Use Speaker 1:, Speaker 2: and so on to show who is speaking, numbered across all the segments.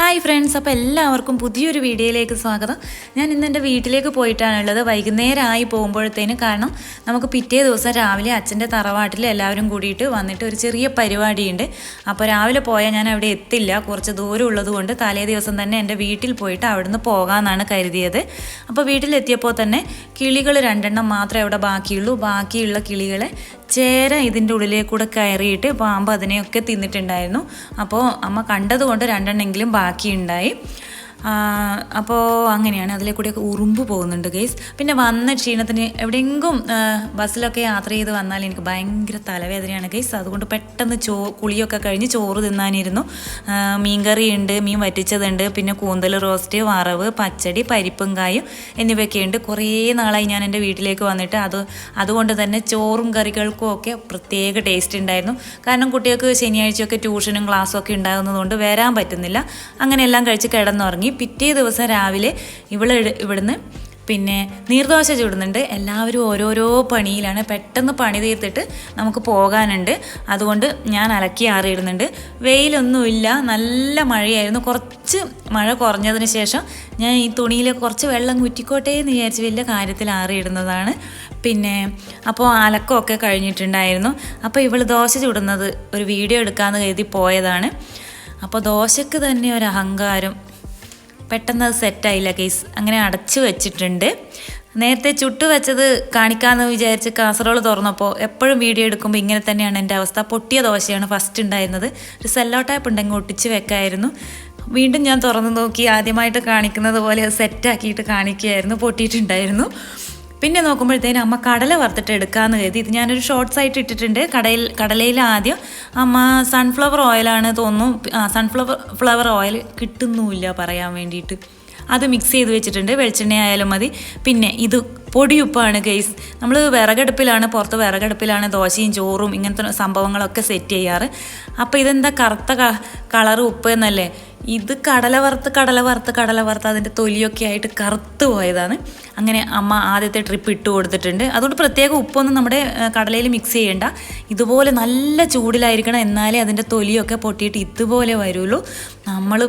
Speaker 1: Hi friends അപ്പോൾ എല്ലാവർക്കും പുതിയൊരു വീഡിയോയിലേക്ക് സ്വാഗതം. ഞാൻ ഇന്ന് എന്റെ വീട്ടിലേക്ക് പോയിട്ടാണുള്ളത്. വൈകുന്നേരമായി പോകുമ്പോഴത്തേന് കാരണം നമുക്ക് പിറ്റേ ദിവസം രാവിലെ അച്ഛന്റെ തറവാട്ടിൽ എല്ലാവരും കൂടിയിട്ട് വന്നിട്ട് ഒരു ചെറിയ പരിപാടിയുണ്ട്. അപ്പോൾ രാവിലെ പോയാൽ ഞാൻ അവിടെ എത്തില്ല. കുറച്ച് ദൂരം ഉള്ളതുകൊണ്ട് തലേ ദിവസം തന്നെ എന്റെ വീട്ടിൽ പോയിട്ട് അവിടുന്ന് പോകാമെന്നാണ് കരുതിയത്. അപ്പോൾ വീട്ടിലെത്തിയപ്പോൾ തന്നെ കിളികൾ രണ്ടെണ്ണം മാത്രമേ അവിടെ ബാക്കിയുള്ളൂ. ബാക്കിയുള്ള കിളികളെ ചേര ഇതിന്റെ ഉള്ളിലേക്കൂടെ കയറിയിട്ട് പാമ്പ് അതിനെയൊക്കെ തിന്നിട്ടുണ്ടായിരുന്നു. അപ്പോൾ അമ്മ കണ്ടതുകൊണ്ട് രണ്ടെണ്ണെങ്കിലും ബാക്കിയുണ്ടായി. അപ്പോൾ അങ്ങനെയാണ് അതിലെ കൂടെയൊക്കെ ഉറുമ്പ് പോകുന്നുണ്ട് ഗെയ്സ് പിന്നെ വന്ന ക്ഷീണത്തിന് എവിടെയെങ്കിലും ബസ്സിലൊക്കെ യാത്ര ചെയ്ത് വന്നാൽ എനിക്ക് ഭയങ്കര തലവേദനയാണ് ഗെയ്സ് അതുകൊണ്ട് പെട്ടെന്ന് ചോ കുളിയൊക്കെ കഴിഞ്ഞ് ചോറ് തിന്നാനിരുന്നു. മീൻകറി ഉണ്ട് മീൻ വറ്റിച്ചതുണ്ട് പിന്നെ കൂന്തൽ റോസ്റ്റ് വറവ് പച്ചടി പരിപ്പും കായും എന്നിവയൊക്കെ ഉണ്ട് കുറേ നാളായി ഞാൻ എന്റെ വീട്ടിലേക്ക് വന്നിട്ട് അത് അതുകൊണ്ട് തന്നെ ചോറും കറികൾക്കും ഒക്കെ പ്രത്യേക ടേസ്റ്റ് ഉണ്ടായിരുന്നു. കാരണം കുട്ടികൾക്ക് ശനിയാഴ്ചയൊക്കെ ട്യൂഷനും ക്ലാസ്സും ഒക്കെ ഉണ്ടാകുന്നതുകൊണ്ട് വരാൻ പറ്റുന്നില്ല. അങ്ങനെ എല്ലാം കഴിച്ച് കിടന്നുറങ്ങി. പിറ്റേ ദിവസം രാവിലെ ഇവിടെ ഇവിടുന്ന് പിന്നെ നീർദോശ ചൂടുന്നുണ്ട്. എല്ലാവരും ഓരോരോ പണിയിലാണ്. പെട്ടെന്ന് പണി തീർത്തിട്ട് നമുക്ക് പോകാനുണ്ട്. അതുകൊണ്ട് ഞാൻ അലക്കി ആറിയിടുന്നുണ്ട്. വെയിലൊന്നുമില്ല. നല്ല മഴയായിരുന്നു. കുറച്ച് മഴ കുറഞ്ഞതിന് ശേഷം ഞാൻ ഈ തുണിയിൽ കുറച്ച് വെള്ളം കുറ്റിക്കോട്ടെ എന്ന് വിചാരിച്ച് വലിയ കാര്യത്തിൽ ആറിയിടുന്നതാണ്. പിന്നെ അപ്പോൾ അലക്കമൊക്കെ കഴിഞ്ഞിട്ടുണ്ടായിരുന്നു. അപ്പോൾ ഇവൾ ദോശ ചുടുന്നത് ഒരു വീഡിയോ എടുക്കാമെന്ന് കരുതി പോയതാണ്. അപ്പോൾ ദോശയ്ക്ക് തന്നെ ഒരു അഹങ്കാരം പെട്ടെന്ന് അത് സെറ്റായില്ല. കേസ് അങ്ങനെ അടച്ചു വെച്ചിട്ടുണ്ട്. നേരത്തെ ചുട്ടു വെച്ചത് കാണിക്കാമെന്ന് വിചാരിച്ച് കാസറോൾ തുറന്നപ്പോൾ എപ്പോഴും വീഡിയോ എടുക്കുമ്പോൾ ഇങ്ങനെ തന്നെയാണ് എന്റെ അവസ്ഥ. പൊട്ടിയ ദോശയാണ് ഫസ്റ്റ് ഉണ്ടായിരുന്നത്. ഒരു സെല്ലോ ഉണ്ടെങ്കിൽ ഒട്ടിച്ച് വെക്കായിരുന്നു. വീണ്ടും ഞാൻ തുറന്നു നോക്കി ആദ്യമായിട്ട് കാണിക്കുന്നത് പോലെ സെറ്റാക്കിയിട്ട് കാണിക്കുകയായിരുന്നു. പൊട്ടിയിട്ടുണ്ടായിരുന്നു. പിന്നെ നോക്കുമ്പോഴത്തേനും അമ്മ കടല വറുത്തിട്ട് എടുക്കാമെന്ന് കരുതി. ഇത് ഞാനൊരു ഷോർട്ട്സ് ആയിട്ട് ഇട്ടിട്ടുണ്ട്. കടയിൽ കടലയിൽ ആദ്യം അമ്മ സൺഫ്ലവർ ഓയിലാണ് തോന്നുന്നു. ആ സൺഫ്ലവർ ഫ്ലവർ ഓയിൽ കിട്ടുന്നുമില്ല പറയാൻ വേണ്ടിയിട്ട്. അത് മിക്സ് ചെയ്ത് വെച്ചിട്ടുണ്ട്. വെളിച്ചെണ്ണയായാലും മതി. പിന്നെ ഇത് പൊടിയുപ്പാണ് കേസ് നമ്മൾ വിറകടുപ്പിലാണ് പുറത്ത് വിറകടുപ്പിലാണ് ദോശയും ചോറും ഇങ്ങനത്തെ സംഭവങ്ങളൊക്കെ സെറ്റ് ചെയ്യാറ്. അപ്പോൾ ഇതെന്താ കറുത്ത കളർ ഉപ്പ് എന്നല്ലേ? ഇത് കടല വറുത്ത് കടല വറുത്ത് കടല വറുത്ത് അതിന്റെ തൊലിയൊക്കെ ആയിട്ട് കറുത്ത് പോയതാണ്. അങ്ങനെ അമ്മ ആദ്യത്തെ ട്രിപ്പ് ഇട്ട് കൊടുത്തിട്ടുണ്ട്. അതുകൊണ്ട് പ്രത്യേക ഉപ്പൊന്നും നമ്മുടെ കടലയിൽ മിക്സ് ചെയ്യേണ്ട. ഇതുപോലെ നല്ല ചൂടിലായിരിക്കണം എന്നാലേ അതിന്റെ തൊലിയൊക്കെ പൊട്ടിയിട്ട് ഇതുപോലെ വരുള്ളൂ. നമ്മൾ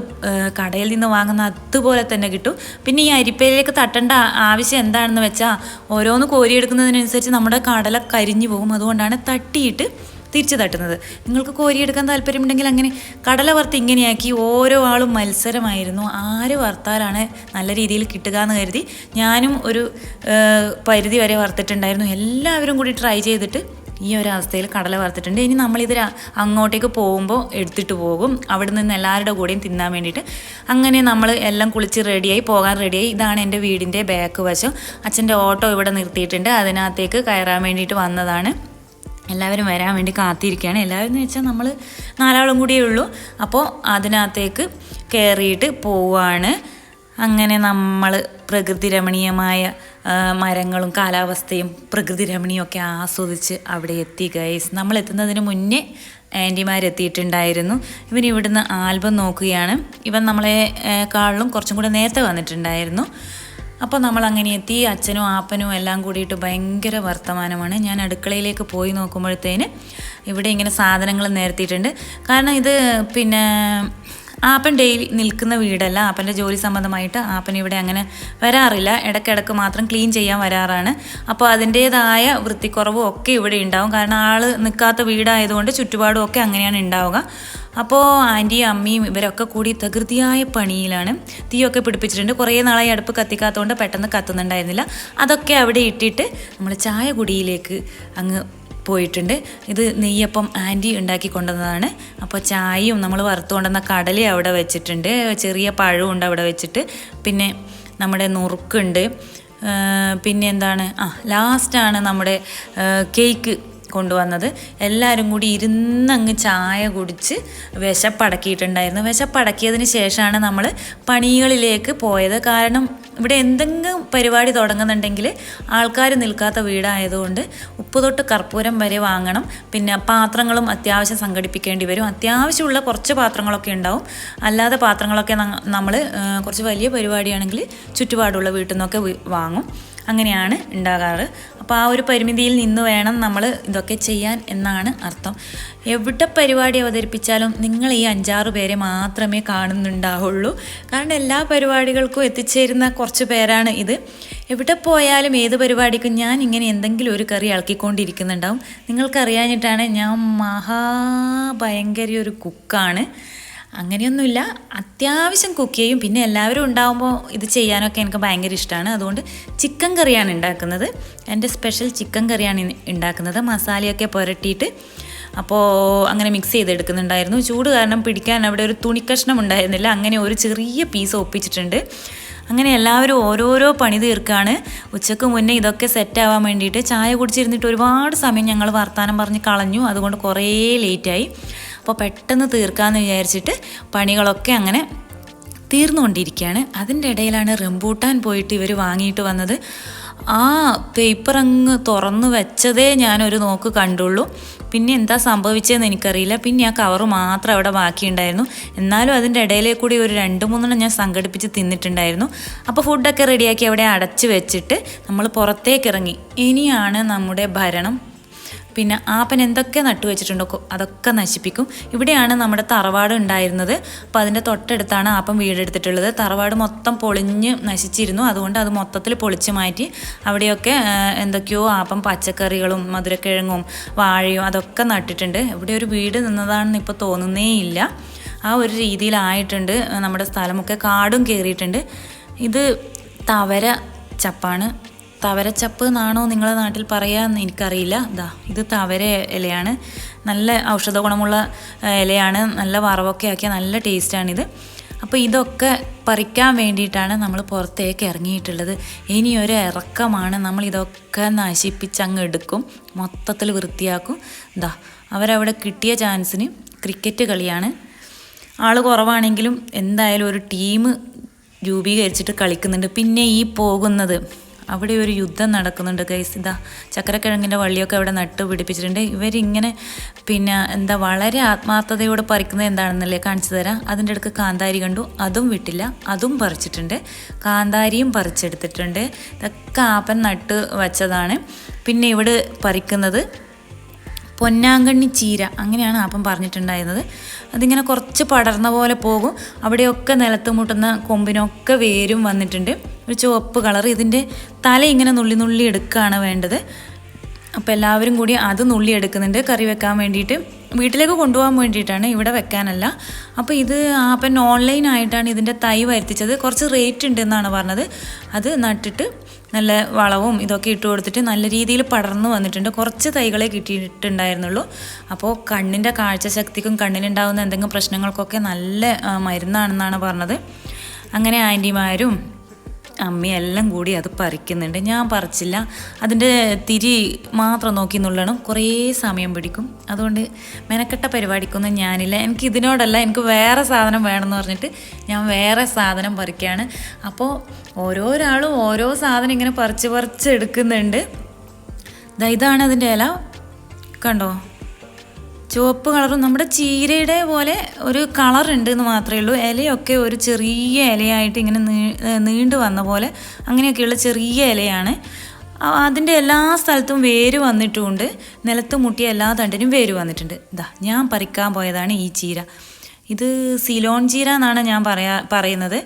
Speaker 1: കടയിൽ നിന്ന് വാങ്ങുന്ന അതുപോലെ തന്നെ കിട്ടും. പിന്നെ ഈ അരിപ്പയിലേക്ക് തട്ടേണ്ട ആവശ്യം എന്താണെന്ന് വെച്ചാൽ ഓരോന്ന് കോരിയെടുക്കുന്നതിനനുസരിച്ച് നമ്മുടെ കടല കരിഞ്ഞു പോകും. അതുകൊണ്ടാണ് തട്ടിയിട്ട് തിരിച്ചു തട്ടുന്നത്. നിങ്ങൾക്ക് കോരിയെടുക്കാൻ താല്പര്യമുണ്ടെങ്കിൽ അങ്ങനെ കടല വറുത്ത് ഇങ്ങനെയാക്കി ഓരോ ആളും മത്സരമായിരുന്നു. ആര് വറുത്താലാണ് നല്ല രീതിയിൽ കിട്ടുക എന്ന് കരുതി ഞാനും ഒരു പരിധി വരെ വറുത്തിട്ടുണ്ടായിരുന്നു. എല്ലാവരും കൂടി ട്രൈ ചെയ്തിട്ട് ഈ ഒരു അവസ്ഥയിൽ കടല വറുത്തിട്ടുണ്ട്. ഇനി നമ്മളിത് അങ്ങോട്ടേക്ക് പോകുമ്പോൾ എടുത്തിട്ട് പോകും. അവിടെ നിന്ന് എല്ലാവരുടെ കൂടെയും തിന്നാൻ വേണ്ടിയിട്ട്. അങ്ങനെ നമ്മൾ എല്ലാം കുളിച്ച് റെഡിയായി പോകാൻ റെഡിയായി. ഇതാണ് എന്റെ വീടിന്റെ ബാക്ക് വശം. അച്ഛന്റെ ഓട്ടോ ഇവിടെ നിർത്തിയിട്ടുണ്ട്. അതിനകത്തേക്ക് കയറാൻ വേണ്ടിയിട്ട് വന്നതാണ്. എല്ലാവരും വരാൻ വേണ്ടി കാത്തിരിക്കുകയാണ്. എല്ലാവരും എന്ന് വെച്ചാൽ നമ്മൾ നാലാളും കൂടിയേ ഉള്ളൂ. അപ്പോൾ അതിനകത്തേക്ക് കയറിയിട്ട് പോവാണ്. അങ്ങനെ നമ്മൾ പ്രകൃതി രമണീയമായ മരങ്ങളും കാലാവസ്ഥയും പ്രകൃതി രമണീയവും ഒക്കെ ആസ്വദിച്ച് അവിടെ എത്തി ഗൈസ് നമ്മൾ എത്തുന്നതിന് മുന്നേ ആന്റിമാരെത്തിയിട്ടുണ്ടായിരുന്നു ഇവൻ ഇവിടുന്ന് ആൽബം നോക്കുകയാണ്. ഇവൻ നമ്മളെ കാളിലും കുറച്ചും കൂടെ നേരത്തെ വന്നിട്ടുണ്ടായിരുന്നു. അപ്പോൾ നമ്മൾ അങ്ങനെ എത്തി. അച്ഛനും ആപ്പനും എല്ലാം കൂടിയിട്ട് ഭയങ്കര വർത്തമാനമാണ്. ഞാൻ അടുക്കളയിലേക്ക് പോയി നോക്കുമ്പോഴത്തേന് ഇവിടെ ഇങ്ങനെ സാധനങ്ങൾ നിരത്തിയിട്ടുണ്ട്. കാരണം ഇത് പിന്നെ ആപ്പൻ ഡെയിലി നിൽക്കുന്ന വീടല്ല. ആപ്പന്റെ ജോലി സംബന്ധമായിട്ട് ആപ്പൻ ഇവിടെ അങ്ങനെ വരാറില്ല. ഇടയ്ക്കിടക്ക് മാത്രം ക്ലീൻ ചെയ്യാൻ വരാറാണ്. അപ്പോൾ അതിന്റേതായ വൃത്തിക്കുറവും ഒക്കെ ഇവിടെ ഉണ്ടാവും. കാരണം ആൾ നിൽക്കാത്ത വീടായതുകൊണ്ട് ചുറ്റുപാടും ഒക്കെ അങ്ങനെയാണ് ഉണ്ടാവുക. അപ്പോൾ ആന്റിയും അമ്മയും ഇവരൊക്കെ കൂടി തകൃതിയായ പണിയിലാണ് തീയൊക്കെ പിടിപ്പിച്ചിട്ടുണ്ട്. കുറേ നാളായി അടുപ്പ് കത്തിക്കാത്തതുകൊണ്ട് പെട്ടെന്ന് കത്തുന്നുണ്ടായിരുന്നില്ല. അതൊക്കെ അവിടെ ഇട്ടിട്ട് നമ്മൾ ചായ കുടിയിലേക്ക് അങ്ങ് പോയിട്ടുണ്ട്. ഇത് നെയ്യപ്പം ആന്റി ഉണ്ടാക്കി കൊണ്ടുവന്നതാണ്. അപ്പോൾ ചായയും നമ്മൾ വറുത്തുകൊണ്ടുവന്ന കടലയും അവിടെ വെച്ചിട്ടുണ്ട്. ചെറിയ പഴവും ഉണ്ട് അവിടെ വെച്ചിട്ട്. പിന്നെ നമ്മുടെ നുറുക്കുണ്ട്. പിന്നെ എന്താണ്? ആ ലാസ്റ്റാണ് നമ്മുടെ കേക്ക്. കൊണ്ടുവന്നത്. എല്ലാവരും കൂടി ഇരുന്ന് അങ്ങ് ചായ കുടിച്ച് വിശപ്പടക്കിയിട്ടുണ്ടായിരുന്നു. വിശപ്പടക്കിയതിന് ശേഷമാണ് നമ്മൾ പണികളിലേക്ക് പോയത്. കാരണം ഇവിടെ എന്തെങ്കിലും പരിപാടി തുടങ്ങുന്നുണ്ടെങ്കിൽ ആൾക്കാർ നിൽക്കാത്ത വീടായതുകൊണ്ട് ഉപ്പ് തൊട്ട് കർപ്പൂരം വരെ വാങ്ങണം. പിന്നെ പാത്രങ്ങളും അത്യാവശ്യം സംഘടിപ്പിക്കേണ്ടി വരും. അത്യാവശ്യമുള്ള കുറച്ച് പാത്രങ്ങളൊക്കെ ഉണ്ടാവും. അല്ലാതെ പാത്രങ്ങളൊക്കെ നമ്മൾ കുറച്ച് വലിയ പരിപാടിയാണെങ്കിൽ ചുറ്റുപാടുള്ള വീട്ടിൽ നിന്നൊക്കെ വാങ്ങും. അങ്ങനെയാണ് ഉണ്ടാകാറ്. അപ്പോൾ ആ ഒരു പരിമിതിയിൽ നിന്ന് വേണം നമ്മൾ ഇതൊക്കെ ചെയ്യാൻ എന്നാണ് അർത്ഥം. എവിടെ പരിപാടി അവതരിപ്പിച്ചാലും നിങ്ങൾ ഈ അഞ്ചാറ് പേരെ മാത്രമേ കാണുന്നുണ്ടാവുള്ളൂ. കാരണം എല്ലാ പരിപാടികൾക്കും എത്തിച്ചേരുന്ന കുറച്ച് പേരാണ് ഇത്. എവിടെ പോയാലും ഏത് പരിപാടിക്കും ഞാൻ ഇങ്ങനെ എന്തെങ്കിലും ഒരു കറി ഇളക്കിക്കൊണ്ടിരിക്കുന്നുണ്ടാവും. നിങ്ങൾക്കറിയാഞ്ഞിട്ടാണ് ഞാൻ മഹാഭയങ്കര ഒരു കുക്കാണ് അങ്ങനെയൊന്നുമില്ല. അത്യാവശ്യം കുക്ക് ചെയ്യും. പിന്നെ എല്ലാവരും ഉണ്ടാകുമ്പോൾ ഇത് ചെയ്യാനൊക്കെ എനിക്ക് ഭയങ്കര ഇഷ്ടമാണ് അതുകൊണ്ട് ചിക്കൻ കറിയാണ് ഉണ്ടാക്കുന്നത്. എന്റെ സ്പെഷ്യൽ ചിക്കൻ കറിയാണ് ഉണ്ടാക്കുന്നത്. മസാലയൊക്കെ പുരട്ടിയിട്ട് അപ്പോൾ അങ്ങനെ മിക്സ് ചെയ്തെടുക്കുന്നുണ്ടായിരുന്നു. ചൂട് കാരണം പിടിക്കാൻ അവിടെ ഒരു തുണി കഷ്ണം ഉണ്ടായിരുന്നില്ല. അങ്ങനെ ഒരു ചെറിയ പീസ് ഒപ്പിച്ചിട്ടുണ്ട്. അങ്ങനെ എല്ലാവരും ഓരോരോ പണി തീർക്കാണ്. ഉച്ചയ്ക്ക് മുന്നേ ഇതൊക്കെ സെറ്റാവാൻ വേണ്ടിയിട്ട് ചായ കുടിച്ചിരുന്നിട്ട് ഒരുപാട് സമയം ഞങ്ങൾ വർത്തമാനം പറഞ്ഞ് കളഞ്ഞു. അതുകൊണ്ട് കുറേ ലേറ്റായി അപ്പോൾ പെട്ടെന്ന് തീർക്കാമെന്ന് വിചാരിച്ചിട്ട് പണികളൊക്കെ അങ്ങനെ തീർന്നുകൊണ്ടിരിക്കുകയാണ്. അതിന്റെ ഇടയിലാണ് റംബൂട്ടാൻ പോയിട്ട് ഇവർ വാങ്ങിയിട്ട് വന്നത്. ആ പേപ്പർ അങ്ങ് തുറന്നു വെച്ചതേ ഞാനൊരു നോക്ക് കണ്ടുള്ളൂ. പിന്നെ എന്താ സംഭവിച്ചതെന്ന് എനിക്കറിയില്ല. പിന്നെ ആ കവറ് മാത്രം അവിടെ ബാക്കിയുണ്ടായിരുന്നു. എന്നാലും അതിന്റെ ഇടയിലേ കൂടി ഒരു രണ്ട് മൂന്നെണ്ണം ഞാൻ സംഘടിപ്പിച്ച് തിന്നിട്ടുണ്ടായിരുന്നു. അപ്പോൾ ഫുഡൊക്കെ റെഡിയാക്കി അവിടെ അടച്ചു വെച്ചിട്ട് നമ്മൾ പുറത്തേക്ക് ഇറങ്ങി. ഇനിയാണ് നമ്മുടെ ഭരണം. പിന്നെ ആപ്പൻ എന്തൊക്കെ നട്ടു വെച്ചിട്ടുണ്ടോ അതൊക്കെ നശിപ്പിക്കും. ഇവിടെയാണ് നമ്മുടെ തറവാട് ഉണ്ടായിരുന്നത്. അപ്പോൾ അതിന്റെ തൊട്ടടുത്താണ് ആപ്പൻ വീടെടുത്തിട്ടുള്ളത്. തറവാട് മൊത്തം പൊളിഞ്ഞ് നശിച്ചിരുന്നു. അതുകൊണ്ട് അത് മൊത്തത്തിൽ പൊളിച്ച് മാറ്റി അവിടെയൊക്കെ എന്തൊക്കെയോ ആപ്പം പച്ചക്കറികളും മധുരക്കിഴങ്ങും വാഴയും അതൊക്കെ നട്ടിട്ടുണ്ട്. ഇവിടെ ഒരു വീട് നിന്നതാണെന്ന് ഇപ്പോൾ തോന്നുന്നേ ഇല്ല ആ ഒരു രീതിയിലായിട്ടുണ്ട്. നമ്മുടെ സ്ഥലമൊക്കെ കാടും കയറിയിട്ടുണ്ട്. ഇത് തവര ചപ്പാണ്. തവരച്ചപ്പ് എന്നാണോ നിങ്ങളെ നാട്ടിൽ പറയാന്ന് എനിക്കറിയില്ല. ഇതാ ഇത് തവര ഇലയാണ്. നല്ല ഔഷധ ഗുണമുള്ള ഇലയാണ്. നല്ല വറവൊക്കെ ആക്കിയ നല്ല ടേസ്റ്റാണിത്. അപ്പോൾ ഇതൊക്കെ പറിക്കാൻ വേണ്ടിയിട്ടാണ് നമ്മൾ പുറത്തേക്ക് ഇറങ്ങിയിട്ടുള്ളത്. ഇനിയൊരു ഇറക്കമാണ് നമ്മൾ ഇതൊക്കെ നശിപ്പിച്ച് അങ്ങ് എടുക്കും. മൊത്തത്തിൽ വൃത്തിയാക്കും. ഇതാ അവരവിടെ കിട്ടിയ ചാൻസിന് ക്രിക്കറ്റ് കളിയാണ്. ആൾ കുറവാണെങ്കിലും എന്തായാലും ഒരു ടീം രൂപീകരിച്ചിട്ട് കളിക്കുന്നുണ്ട്. പിന്നെ ഈ പോകുന്നത് അവിടെ ഒരു യുദ്ധം നടക്കുന്നുണ്ട് ഗൈസ് ഇതാ ചക്കരക്കിഴങ്ങിന്റെ വള്ളിയൊക്കെ അവിടെ നട്ട് പിടിപ്പിച്ചിട്ടുണ്ട്. ഇവരിങ്ങനെ പിന്നെ എന്താ വളരെ ആത്മാർത്ഥതയോടെ പറിക്കുന്നത് എന്താണെന്നല്ലേ കാണിച്ചു തരാം. അതിന്റെ അടുക്ക് കാന്താരി കണ്ടു. അതും വിട്ടില്ല. അതും പറിച്ചിട്ടുണ്ട്. കാന്താരിയും പറിച്ചെടുത്തിട്ടുണ്ട്. ഇതൊക്കെ ആപ്പൻ നട്ട് വച്ചതാണ്. പിന്നെ ഇവിടെ പറിക്കുന്നത് പൊന്നാങ്കണ്ണി ചീര. അങ്ങനെയാണ് ആപ്പം പറഞ്ഞിട്ടുണ്ടായിരുന്നത്. അതിങ്ങനെ കുറച്ച് പടർന്ന പോലെ പോകും. അവിടെയൊക്കെ നിലത്ത് മുട്ടുന്ന കൊമ്പിനൊക്കെ വേരും വന്നിട്ടുണ്ട്. ഒരു ചുവപ്പ് കളർ ഇതിന്റെ തല ഇങ്ങനെ നുള്ളി നുള്ളി എടുക്കുകയാണ് വേണ്ടത്. അപ്പോൾ എല്ലാവരും കൂടി അത് നുള്ളി എടുക്കുന്നുണ്ട്. കറി വെക്കാൻ വേണ്ടിയിട്ട്. വീട്ടിലേക്ക് കൊണ്ടുപോകാൻ വേണ്ടിയിട്ടാണ് ഇവിടെ വെക്കാനല്ല. അപ്പോൾ ഇത് ആപ്പൻ ഓൺലൈനായിട്ടാണ് ഇതിന്റെ തൈ വരുത്തിച്ചത്. കുറച്ച് റേറ്റ് ഉണ്ട് എന്നാണ് പറഞ്ഞത്. അത് നട്ടിട്ട് നല്ല വളവും ഇതൊക്കെ ഇട്ട് കൊടുത്തിട്ട് നല്ല രീതിയിൽ പടർന്നു വന്നിട്ടുണ്ട്. കുറച്ച് തൈകളെ കിട്ടിയിട്ടുണ്ടായിരുന്നുള്ളൂ. അപ്പോൾ കണ്ണിന്റെ കാഴ്ചശക്തിക്കും കണ്ണിനുണ്ടാകുന്ന എന്തെങ്കിലും പ്രശ്നങ്ങൾക്കൊക്കെ നല്ല മരുന്നാണെന്നാണ് പറഞ്ഞത്. അങ്ങനെ ആന്റിമാരും അമ്മയും എല്ലാം കൂടി അത് പറിക്കുന്നുണ്ട്. ഞാൻ പറിച്ചില്ല. അതിന്റെ തിരി മാത്രം നോക്കി നുള്ളണം. കുറേ സമയം പിടിക്കും. അതുകൊണ്ട് മെനക്കെട്ട പരിപാടിക്കൊന്നും ഞാനില്ല. എനിക്ക് ഇതിനോടല്ല എനിക്ക് വേറെ സാധനം വേണമെന്ന് പറഞ്ഞിട്ട് ഞാൻ വേറെ സാധനം പറിക്കുകയാണ് അപ്പോൾ ഓരോരാളും ഓരോ സാധനം ഇങ്ങനെ പറിച്ച് പറിച്ച് എടുക്കുന്നുണ്ട്. ഇതാണ് അതിന്റെ ഇല. കണ്ടോ? ചുവപ്പ് കളറും നമ്മുടെ ചീരയുടെ പോലെ ഒരു കളർ ഉണ്ട് എന്ന് മാത്രമേ ഉള്ളൂ. ഇലയൊക്കെ ഒരു ചെറിയ ഇലയായിട്ട് ഇങ്ങനെ നീണ്ടു വന്ന പോലെ അങ്ങനെയൊക്കെയുള്ള ചെറിയ ഇലയാണ്. അതിന്റെ എല്ലാ സ്ഥലത്തും വേര് വന്നിട്ടുമുണ്ട് നിലത്ത് മുട്ടിയ എല്ലാ തണ്ടിനും വേര് വന്നിട്ടുണ്ട്. ഇതാ ഞാൻ പറിക്കാൻ പോയതാണ് ഈ ചീര. ഇത് സിലോൺ ചീര എന്നാണ് ഞാൻ പറയാ പറയുന്നത്.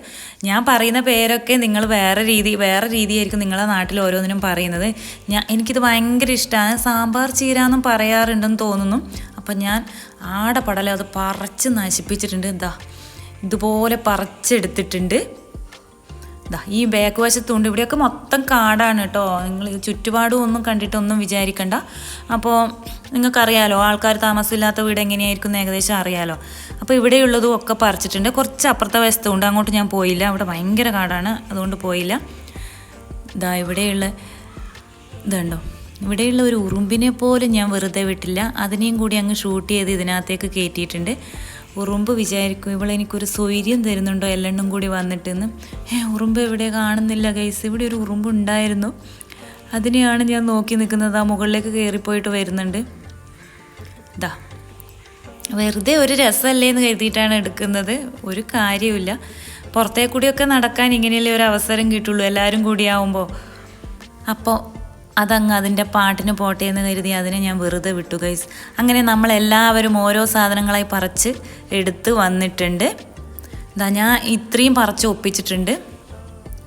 Speaker 1: ഞാൻ പറയുന്ന പേരൊക്കെ നിങ്ങൾ വേറെ രീതി വേറെ രീതിയായിരിക്കും നിങ്ങളുടെ നാട്ടിൽ ഓരോന്നിനും പറയുന്നത്. ഞാൻ എനിക്കിത് ഭയങ്കര ഇഷ്ടമാണ് സാമ്പാർ ചീര എന്നും പറയാറുണ്ടെന്ന് തോന്നുന്നു. അപ്പം ഞാൻ ആടപടലം അത് പറിച്ച് നശിപ്പിച്ചിട്ടുണ്ട്. എന്താ ഇതുപോലെ പറിച്ചെടുത്തിട്ടുണ്ട്. ദാ ഈ ബാക്ക് വശത്തുണ്ട് ഇവിടെയൊക്കെ മൊത്തം കാടാണ് കേട്ടോ. നിങ്ങൾ ചുറ്റുപാടും ഒന്നും കണ്ടിട്ടൊന്നും വിചാരിക്കണ്ട. അപ്പോൾ നിങ്ങൾക്കറിയാലോ ആൾക്കാർ താമസമില്ലാത്ത വീട് എങ്ങനെയായിരിക്കും എന്ന് ഏകദേശം അറിയാലോ. അപ്പോൾ ഇവിടെയുള്ളതും ഒക്കെ പറിച്ചിട്ടുണ്ട്. കുറച്ച് അപ്പുറത്തെ വശത്തുണ്ട്. അങ്ങോട്ട് ഞാൻ പോയില്ല. അവിടെ ഭയങ്കര കാടാണ്. അതുകൊണ്ട് പോയില്ല. ഇതാ ഇവിടെയുള്ള ഇതുണ്ടോ? ഇവിടെയുള്ള ഒരു ഉറുമ്പിനെ പോലും ഞാൻ വെറുതെ വിട്ടില്ല. അതിനെയും കൂടി അങ്ങ് ഷൂട്ട് ചെയ്ത് ഇതിനകത്തേക്ക് കയറ്റിയിട്ടുണ്ട്. ഉറുമ്പ് വിചാരിക്കും ഇവളെനിക്കൊരു സ്വൈര്യം തരുന്നുണ്ടോ എല്ലെണ്ണും കൂടി വന്നിട്ടെന്ന്. ഏ ഉറുമ്പ് എവിടെ കാണുന്നില്ല ഗൈസ് ഇവിടെ ഒരു ഉറുമ്പ് ഉണ്ടായിരുന്നു. അതിനെയാണ് ഞാൻ നോക്കി നിൽക്കുന്നത്. ആ മുകളിലേക്ക് കയറിപ്പോയിട്ട് വരുന്നുണ്ട്. ദാ. വെറുതെ ഒരു രസമല്ലേ എന്ന് കരുതിയിട്ടാണ് എടുക്കുന്നത്. ഒരു കാര്യമില്ല പുറത്തേ കൂടിയൊക്കെ നടക്കാൻ ഇങ്ങനെയല്ലേ ഒരു അവസരം കിട്ടുള്ളൂ. എല്ലാവരും കൂടിയാവുമ്പോൾ അപ്പോൾ അതങ്ങ് അതിന്റെ പാട്ടിന് പോട്ടെ എന്ന് കരുതി അതിനെ ഞാൻ വെറുതെ വിട്ടു ഗൈസ് അങ്ങനെ നമ്മളെല്ലാവരും ഓരോ സാധനങ്ങളായി പറിച്ച് എടുത്ത് വന്നിട്ടുണ്ട്. ഇതാ ഞാൻ ഇത്രയും പറിച്ച് ഒപ്പിച്ചിട്ടുണ്ട്.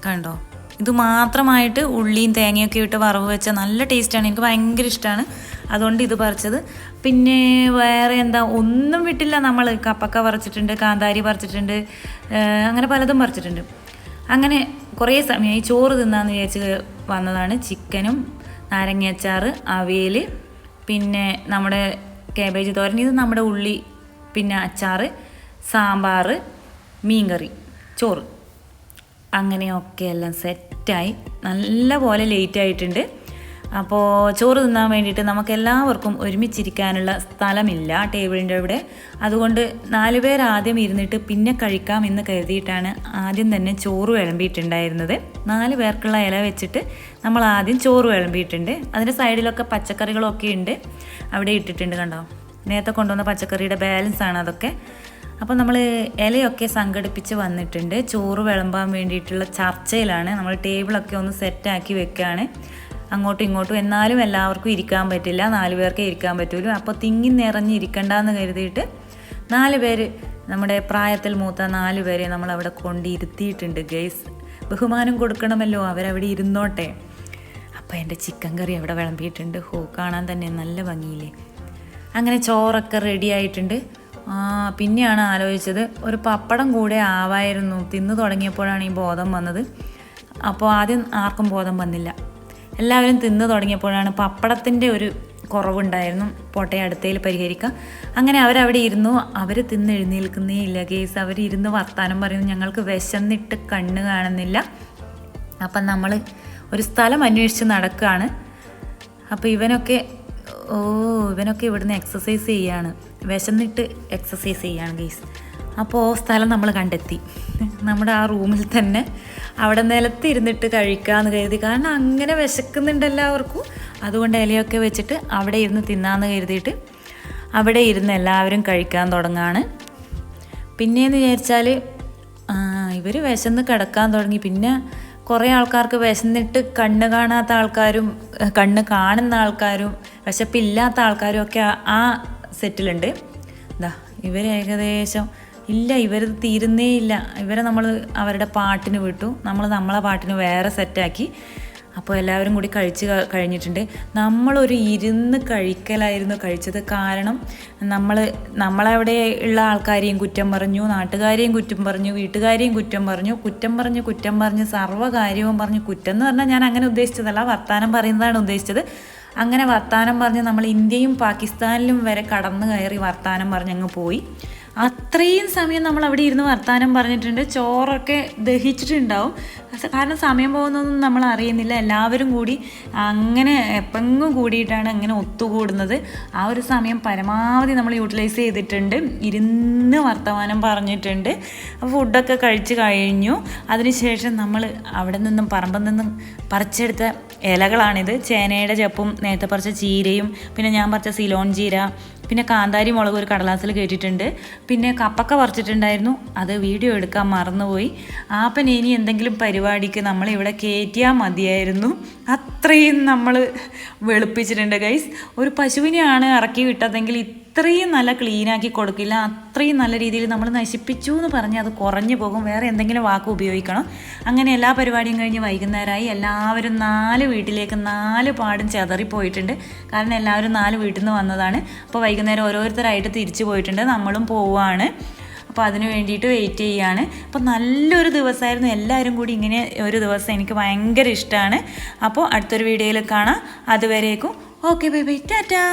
Speaker 1: കണ്ടോ? ഇത് മാത്രമായിട്ട് ഉള്ളിയും തേങ്ങയൊക്കെ ഇട്ട് വറവ് വെച്ച നല്ല ടേസ്റ്റാണ്. എനിക്ക് ഭയങ്കര ഇഷ്ടമാണ് അതുകൊണ്ട് ഇത് പറിച്ചത്. പിന്നെ വേറെ എന്താ ഒന്നും വിട്ടില്ല നമ്മൾ. കപ്പക്ക പറിച്ചിട്ടുണ്ട് കാന്താരി പറിച്ചിട്ടുണ്ട് അങ്ങനെ പലതും പറിച്ചിട്ടുണ്ട്. അങ്ങനെ കുറേ സമയമായി ചോറ് തിന്നാന്ന് വിചാരിച്ച് വന്നതാണ് ചിക്കനും നാരങ്ങയച്ചാറ് അവിയൽ പിന്നെ നമ്മുടെ കാബേജ് തോരൻ. ഇത് നമ്മുടെ ഉള്ളി പിന്നെ അച്ചാർ സാമ്പാർ മീൻകറി ചോറ്. അങ്ങനെയൊക്കെ എല്ലാം സെറ്റായി നല്ല പോലെ ലേറ്റ് ആയിട്ടുണ്ട്. അപ്പോൾ ചോറ് തിന്നാൻ വേണ്ടിയിട്ട് നമുക്ക് എല്ലാവർക്കും ഒരുമിച്ചിരിക്കാനുള്ള സ്ഥലമില്ല ടേബിളിന്റെ അവിടെ. അതുകൊണ്ട് നാല് പേർ ആദ്യം ഇരുന്നിട്ട് പിന്നെ കഴിക്കാം എന്ന് കരുതിയിട്ടാണ് ആദ്യം തന്നെ ചോറ് വിളമ്പിയിട്ടുണ്ടായിരുന്നത്. നാല് പേർക്കുള്ള ഇല വെച്ചിട്ട് നമ്മൾ ആദ്യം ചോറ് വിളമ്പിയിട്ടുണ്ട്. അതിന്റെ സൈഡിലൊക്കെ പച്ചക്കറികളൊക്കെ ഉണ്ട്. അവിടെ ഇട്ടിട്ടുണ്ട് കണ്ടോ? നേരത്തെ കൊണ്ടുവന്ന പച്ചക്കറിയുടെ ബാലൻസ് ആണ് അതൊക്കെ. അപ്പോൾ നമ്മൾ ഇലയൊക്കെ സംഘടിപ്പിച്ച് വന്നിട്ടുണ്ട്. ചോറ് വിളമ്പാൻ വേണ്ടിയിട്ടുള്ള ചർച്ചയിലാണ്. നമ്മൾ ടേബിളൊക്കെ ഒന്ന് സെറ്റാക്കി വെക്കുകയാണ് അങ്ങോട്ടും ഇങ്ങോട്ടും എന്നാലും എല്ലാവർക്കും ഇരിക്കാൻ പറ്റില്ല നാല് പേർക്കേ ഇരിക്കാൻ പറ്റുള്ളൂ അപ്പോൾ തിങ്ങി നിറഞ്ഞ് ഇരിക്കണ്ടെന്ന് കരുതിയിട്ട് നാല് പേര് നമ്മുടെ പ്രായത്തിൽ മൂത്ത നാല് പേരെ നമ്മൾ അവിടെ കൊണ്ടിരുത്തിയിട്ടുണ്ട് ഗൈസ്. ബഹുമാനം കൊടുക്കണമല്ലോ അവരവിടെ ഇരുന്നോട്ടെ. അപ്പോൾ എന്റെ ചിക്കൻ കറി അവിടെ വിളമ്പിയിട്ടുണ്ട്. ഹോ കാണാൻ തന്നെ നല്ല ഭംഗിയില്ലേ? അങ്ങനെ ചോറൊക്കെ റെഡി ആയിട്ടുണ്ട്. പിന്നെയാണ് ആലോചിച്ചത് ഒരു പപ്പടം കൂടെ ആവായിരുന്നു. തിന്നു തുടങ്ങിയപ്പോഴാണ് ഈ ബോധം വന്നത്. അപ്പോൾ ആദ്യം ആർക്കും ബോധം വന്നില്ല. എല്ലാവരും തിന്നു തുടങ്ങിയപ്പോഴാണ് പപ്പടത്തിന്റെ ഒരു കുറവുണ്ടായിരുന്നു. പോട്ടെ അടുത്തയിൽ പരിഹരിക്കാം. അങ്ങനെ അവരവിടെ ഇരുന്നു. അവർ തിന്ന് എഴുന്നേൽക്കുന്നേ ഇല്ല കേസ് അവർ ഇരുന്ന് വർത്താനം പറയുന്നു. ഞങ്ങൾക്ക് വിശന്നിട്ട് കണ്ണ് കാണുന്നില്ല. അപ്പം നമ്മൾ ഒരു സ്ഥലം അന്വേഷിച്ച് നടക്കുകയാണ് അപ്പോൾ ഇവനൊക്കെ ഓ ഇവനൊക്കെ ഇവിടുന്ന് എക്സസൈസ് ചെയ്യാണ്. വിശന്നിട്ട് എക്സസൈസ് ചെയ്യാണ് ഗെയ്സ് അപ്പോൾ സ്ഥലം നമ്മൾ കണ്ടെത്തി. നമ്മുടെ ആ റൂമിൽ തന്നെ അവിടെ നിലത്തിരുന്നിട്ട് കഴിക്കാമെന്ന് കരുതി. കാരണം അങ്ങനെ വിശക്കുന്നുണ്ട് എല്ലാവർക്കും. അതുകൊണ്ട് ഇലയൊക്കെ വെച്ചിട്ട് അവിടെ ഇരുന്ന് തിന്നാന്ന് കരുതിയിട്ട് അവിടെ ഇരുന്ന് എല്ലാവരും കഴിക്കാൻ തുടങ്ങാണ്. പിന്നെയെന്ന് വിചാരിച്ചാൽ ഇവർ വിശന്ന് കിടക്കാൻ തുടങ്ങി. പിന്നെ കുറേ ആൾക്കാർക്ക് വിശന്നിട്ട് കണ്ണ് കാണാത്ത ആൾക്കാരും കണ്ണ് കാണുന്ന ആൾക്കാരും വിശപ്പില്ലാത്ത ആൾക്കാരും ഒക്കെ ആ- സെറ്റിലുണ്ട്. ഇതാ ഇവർ ഏകദേശം ഇല്ല ഇവർ തീരുന്നേ ഇല്ല. ഇവരെ നമ്മൾ അവരുടെ പാട്ടിന് വിട്ടു. നമ്മൾ നമ്മളെ പാട്ടിന് വേറെ സെറ്റാക്കി അപ്പോൾ എല്ലാവരും കൂടി കഴിച്ച് കഴിഞ്ഞിട്ടുണ്ട്. നമ്മളൊരു ഇരുന്ന് കഴിക്കലായിരുന്നു കഴിച്ചത്. കാരണം നമ്മൾ നമ്മളവിടെ ഉള്ള ആൾക്കാരെയും കുറ്റം പറഞ്ഞു നാട്ടുകാരെയും കുറ്റം പറഞ്ഞു വീട്ടുകാരെയും കുറ്റം പറഞ്ഞു കുറ്റം പറഞ്ഞു കുറ്റം പറഞ്ഞ് സർവകാര്യവും പറഞ്ഞ്. കുറ്റം എന്ന് പറഞ്ഞാൽ ഞാൻ അങ്ങനെ ഉദ്ദേശിച്ചതല്ല. വർത്താനം പറയുന്നതാണ് ഉദ്ദേശിച്ചത്. അങ്ങനെ വർത്താനം പറഞ്ഞ് നമ്മൾ ഇന്ത്യയും പാകിസ്ഥാനിലും വരെ കടന്നു കയറി വർത്താനം പറഞ്ഞങ്ങ് പോയി. അത്രയും സമയം നമ്മൾ അവിടെ ഇരുന്ന് വർത്തമാനം പറഞ്ഞിട്ടുണ്ട്. ചോറൊക്കെ ദഹിച്ചിട്ടുണ്ടാവും. കാരണം സമയം പോകുന്നതൊന്നും നമ്മൾ അറിയുന്നില്ല. എല്ലാവരും കൂടി അങ്ങനെ എപ്പെങ്ങും കൂടിയിട്ടാണ് അങ്ങനെ ഒത്തുകൂടുന്നത്. ആ ഒരു സമയം പരമാവധി നമ്മൾ യൂട്ടിലൈസ് ചെയ്തിട്ടുണ്ട്. ഇരുന്ന് വർത്തമാനം പറഞ്ഞിട്ടുണ്ട്. ഫുഡൊക്കെ കഴിച്ച് കഴിഞ്ഞു. അതിനുശേഷം നമ്മൾ അവിടെ നിന്നും പറമ്പിൽ നിന്നും പറിച്ചെടുത്ത ഇലകളാണിത്. ചേനയുടെ ചപ്പും നേരത്തെ പറിച്ച ചീരയും പിന്നെ ഞാൻ പറിച്ച സിലോൺ ചീര പിന്നെ കാന്താരി മുളക് ഒരു കടലാസിൽ കയറ്റിയിട്ടുണ്ട് പിന്നെ കപ്പക്ക പറിച്ചിട്ടുണ്ടായിരുന്നു. അത് വീഡിയോ എടുക്കാൻ മറന്നുപോയി. ആപ്പൻ ഇനി എന്തെങ്കിലും പരിപാടിക്ക് നമ്മൾ ഇവിടെ കയറ്റിയാൽ മതിയായിരുന്നു. അത്രയും നമ്മൾ വെളുപ്പിച്ചിട്ടുണ്ട് ഗൈസ് ഒരു പശുവിനെയാണ് ഇറക്കി വിട്ടതെങ്കിൽ ഇത്രയും നല്ല ക്ലീനാക്കി കൊടുക്കില്ല അത്രയും നല്ല രീതിയിൽ നമ്മൾ നശിപ്പിച്ചു എന്ന് പറഞ്ഞ് അത് കുറഞ്ഞു പോകും. വേറെ എന്തെങ്കിലും വാക്ക് ഉപയോഗിക്കണം. അങ്ങനെ എല്ലാ പരിപാടിയും കഴിഞ്ഞ് വൈകുന്നേരമായി എല്ലാവരും നാല് വീട്ടിലേക്ക് നാല് പാടും ചെതറിപ്പോയിട്ടുണ്ട് കാരണം എല്ലാവരും നാല് വീട്ടിൽ നിന്ന് വന്നതാണ്. അപ്പോൾ വൈകുന്നേരം ഓരോരുത്തരായിട്ട് തിരിച്ചു പോയിട്ടുണ്ട്. നമ്മളും പോവുകയാണ്. അപ്പോൾ അതിന് വേണ്ടിയിട്ട് വെയിറ്റ് ചെയ്യുകയാണ്. അപ്പോൾ നല്ലൊരു ദിവസമായിരുന്നു. എല്ലാവരും കൂടി ഇങ്ങനെ ഒരു ദിവസം എനിക്ക് ഭയങ്കര ഇഷ്ടമാണ്. അപ്പോൾ അടുത്തൊരു വീഡിയോയിൽ കാണാം. അതുവരേക്കും ഓക്കെ ബൈ ബൈ ടാറ്റാ.